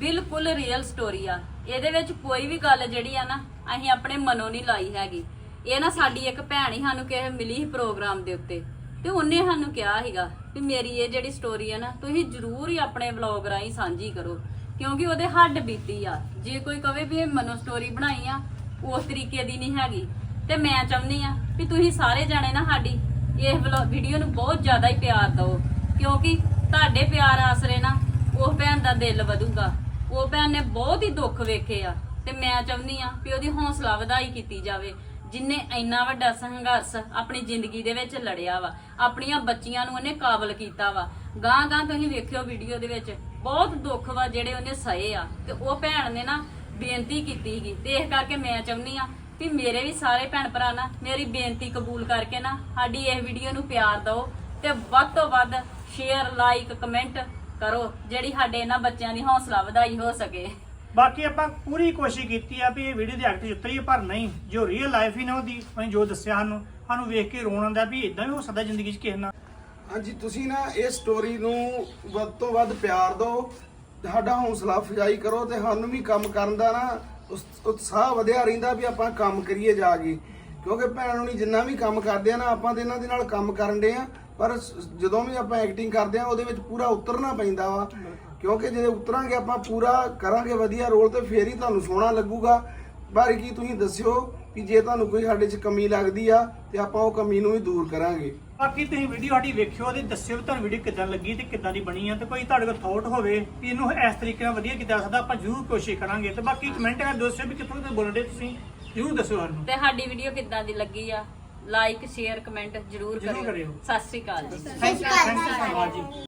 [SPEAKER 4] ਬਿਲਕੁਲ ਰੀਅਲ ਸਟੋਰੀ ਆ। ਇਹਦੇ ਵਿੱਚ ਕੋਈ ਵੀ ਗੱਲ ਜਿਹੜੀ ਆ ਨਾ, ਅਸੀਂ ਆਪਣੇ ਮਨੋਂ ਨਹੀਂ ਲਾਈ ਹੈਗੀ। ਇਹ ਨਾ ਸਾਡੀ ਇੱਕ ਭੈਣ ਹੀ ਸਾਨੂੰ ਕਿਸੇ ਮਿਲੀ ਸੀ ਪ੍ਰੋਗਰਾਮ ਦੇ ਉੱਤੇ। ਤੇ ਉਹਨੇ ਸਾਨੂੰ ਕਿਹਾ ਸੀਗਾ ਵੀ ਮੇਰੀ ਇਹ ਜਿਹੜੀ ਸਟੋਰੀ ਆ ਨਾ, ਤੁਸੀਂ ਜ਼ਰੂਰ ਹੀ ਆਪਣੇ ਵਲੌਗ ਰਾਹੀਂ ਸਾਂਝੀ ਕਰੋ। ਕਿਉਂਕਿ ਉਹਦੇ ਹੱਡ ਬੀਤੀ ਆ। ਜੇ ਕੋਈ ਕਵੇ ਵੀ ਇਹ ਮਨੋ ਸਟੋਰੀ ਬਣਾਈ ਆ, ਉਸ ਤਰੀਕੇ ਦੀ ਨਹੀਂ ਹੈਗੀ। ਤੇ ਮੈਂ ਚਾਹੁੰਦੀ ਆ ਵੀ ਤੁਸੀਂ ਸਾਰੇ ਜਾਣੇ ਨਾ ਸਾਡੀ ਇਸ ਵੀਡੀਓ ਨੂੰ ਬਹੁਤ ਜ਼ਿਆਦਾ ਹੀ ਪਿਆਰ ਦਿਓ। ਕਿਉਂਕਿ ਤੁਹਾਡੇ ਪਿਆਰ ਆਸਰੇ ਨਾ ਉਹ ਭੈਣ ਦਾ ਦਿਲ ਵਧੂਗਾ। ਉਹ ਭੈਣ ਨੇ ਬਹੁਤ ਹੀ ਦੁੱਖ ਵੇਖੇ ਆ। ਤੇ ਮੈਂ ਚਾਹੁੰਦੀ ਆ ਵੀ ਉਹਦੀ ਹੌਸਲਾ ਵਧਾਈ ਕੀਤੀ ਜਾਵੇ। ਜਿਨੇ ਇੰਨਾ ਵੱਡਾ ਸੰਘਰਸ਼ ਆਪਣੀ ਜ਼ਿੰਦਗੀ ਦੇ ਵਿੱਚ ਲੜਿਆ ਵਾ, ਆਪਣੀਆਂ ਬੱਚੀਆਂ ਨੂੰ ਉਹਨੇ ਕਾਬਲ ਕੀਤਾ ਵਾ। ਗਾਂ ਗਾਂ ਤੁਸੀਂ ਵੇਖਿਓ ਵੀਡੀਓ ਦੇ ਵਿੱਚ, ਬਹੁਤ ਦੁੱਖ ਵਾ ਜਿਹੜੇ ਉਹਨੇ ਸਹੇ ਆ। ਤੇ ਉਹ ਭੈਣ ਨੇ ਨਾ ਬੇਨਤੀ ਕੀਤੀ ਸੀਗੀ ਤੇ ਇਸ ਕਰਕੇ ਮੈਂ ਚਾਹੁੰਦੀ ਆ ਵੀ ਮੇਰੇ ਵੀ ਸਾਰੇ ਭੈਣ ਭਰਾ ਨਾ ਮੇਰੀ ਬੇਨਤੀ ਕਬੂਲ ਕਰਕੇ ਨਾ ਸਾਡੀ ਇਹ ਵੀਡੀਓ ਨੂੰ ਪਿਆਰ ਦਿਓ ਤੇ ਵੱਧ ਤੋਂ ਵੱਧ ਸ਼ੇਅਰ ਲਾਈਕ ਕਮੈਂਟ ਕਰੋ, ਜਿਹੜੀ ਸਾਡੇ ਇਹਨਾਂ ਬੱਚਿਆਂ ਦੀ ਹੌਸਲਾ ਵਧਾਈ ਹੋ ਸਕੇ।
[SPEAKER 8] ਬਾਕੀ ਆਪਾਂ ਪੂਰੀ ਕੋਸ਼ਿਸ਼ ਕੀਤੀ ਆ ਵੀ ਇਹ ਵੀਡੀਓ ਦੀ ਐਕਟ ਉਤਰੀ ਪਰ ਨਹੀਂ। ਜੋ ਰੀਅਲ ਲਾਈਫ ਹੀ ਨਾ ਉਹਦੀ, ਉਹਨੇ ਜੋ ਦੱਸਿਆ ਸਾਨੂੰ ਸਾਨੂੰ ਵੇਖ ਕੇ ਰੋਣ ਆਉਂਦਾ ਵੀ ਇਦਾਂ ਵੀ ਹੋ ਸਕਦਾ ਜ਼ਿੰਦਗੀ 'ਚ ਕਿਸੇ ਨਾਲ।
[SPEAKER 7] ਹਾਂਜੀ, ਤੁਸੀਂ ਨਾ ਇਹ ਸਟੋਰੀ ਨੂੰ ਵੱਧ ਤੋਂ ਵੱਧ ਪਿਆਰ ਦਿਓ, ਸਾਡਾ ਹੌਸਲਾ ਅਫਜ਼ਾਈ ਕਰੋ ਤੇ ਸਾਨੂੰ ਵੀ ਕੰਮ ਕਰਨ ਦਾ ਨਾ ਉਸ- ਉਤਸ਼ਾਹ ਵਧਿਆ ਰਹਿੰਦਾ ਵੀ ਆਪਾਂ ਕੰਮ ਕਰੀਏ ਜਾ ਕੇ। ਕਿਉਂਕਿ ਭੈਣ ਹੁਣੀ ਜਿੰਨਾ ਵੀ ਕੰਮ ਕਰਦੇ ਆ ਨਾ, ਆਪਾਂ ਤੇ ਇਹਨਾਂ ਦੇ ਨਾਲ ਕੰਮ ਕਰਨ ਦੇ ਆ, ਪਰ ਸ- ਜਦੋਂ ਵੀ ਆਪਾਂ ਐਕਟਿੰਗ ਕਰਦੇ ਆ, ਉਹਦੇ ਵਿੱਚ ਪੂਰਾ ਉਤਰਨਾ ਪੈਂਦਾ ਵਾ। ਕਿਉਂਕਿ ਜੇ ਉਤਰਾਂਗੇ ਆਪਾਂ ਪੂਰਾ ਕਰਾਂਗੇ ਵਧੀਆ ਰੋਲ ਤੇ ਫੇਰ ਹੀ ਤੁਹਾਨੂੰ ਸੋਹਣਾ ਲੱਗੂਗਾ। ਬਾਕੀ ਤੁਸੀਂ ਦੱਸਿਓ ਕਿ ਜੇ ਤੁਹਾਨੂੰ ਕੋਈ ਸਾਡੇ 'ਚ ਕਮੀ ਲੱਗਦੀ ਆ ਤੇ ਆਪਾਂ ਉਹ ਕਮੀ ਨੂੰ ਵੀ ਦੂਰ ਕਰਾਂਗੇ।
[SPEAKER 8] ਬਾਕੀ ਤੁਸੀਂ ਵੀਡੀਓ ਸਾਡੀ ਵੇਖਿਓ ਤੇ ਦੱਸਿਓ ਵੀ ਤੁਹਾਨੂੰ ਵੀਡੀਓ ਕਿੱਦਾਂ ਲੱਗੀ ਤੇ ਕਿੱਦਾਂ ਦੀ ਬਣੀ ਆ ਤੇ ਕੋਈ ਤੁਹਾਡੇ ਕੋਲ ਥਾਟ ਹੋਵੇ ਵੀ ਇਹਨੂੰ ਇਸ ਤਰੀਕੇ ਨਾਲ ਵਧੀਆ ਕੀਤਾ ਜਾ ਸਕਦਾ ਆਪਾਂ ਜ਼ਰੂਰ ਕੋਸ਼ਿਸ਼ ਕਰਾਂਗੇ। ਤੇ ਬਾਕੀ ਕਮੈਂਟ ਕਰ ਦੱਸਿਓ ਵੀ ਕਿੱਥੋਂ ਕਿੱਥੋਂ ਬੋਲਦੇ ਤੁਸੀਂ ਜ਼ਰੂਰ ਦੱਸਿਓ ਸਾਨੂੰ।
[SPEAKER 4] ਤੇ ਸਾਡੀ ਵੀਡੀਓ ਕਿੱਦਾਂ ਦੀ ਲੱਗੀ ਆ ਲਾਈਕ ਸ਼ੇਅਰ ਕਮੈਂਟ ਜ਼ਰੂਰ
[SPEAKER 8] ਜ਼ਰੂਰ
[SPEAKER 4] ਕਰਿਓ।
[SPEAKER 8] ਕਰਿਓ।
[SPEAKER 4] ਸਤਿ ਸ਼੍ਰੀ ਅਕਾਲ। ਜੀ
[SPEAKER 8] ਥੈਂਕ ਯੂ ਥੈਂਕ ਯੂ ਜੀ।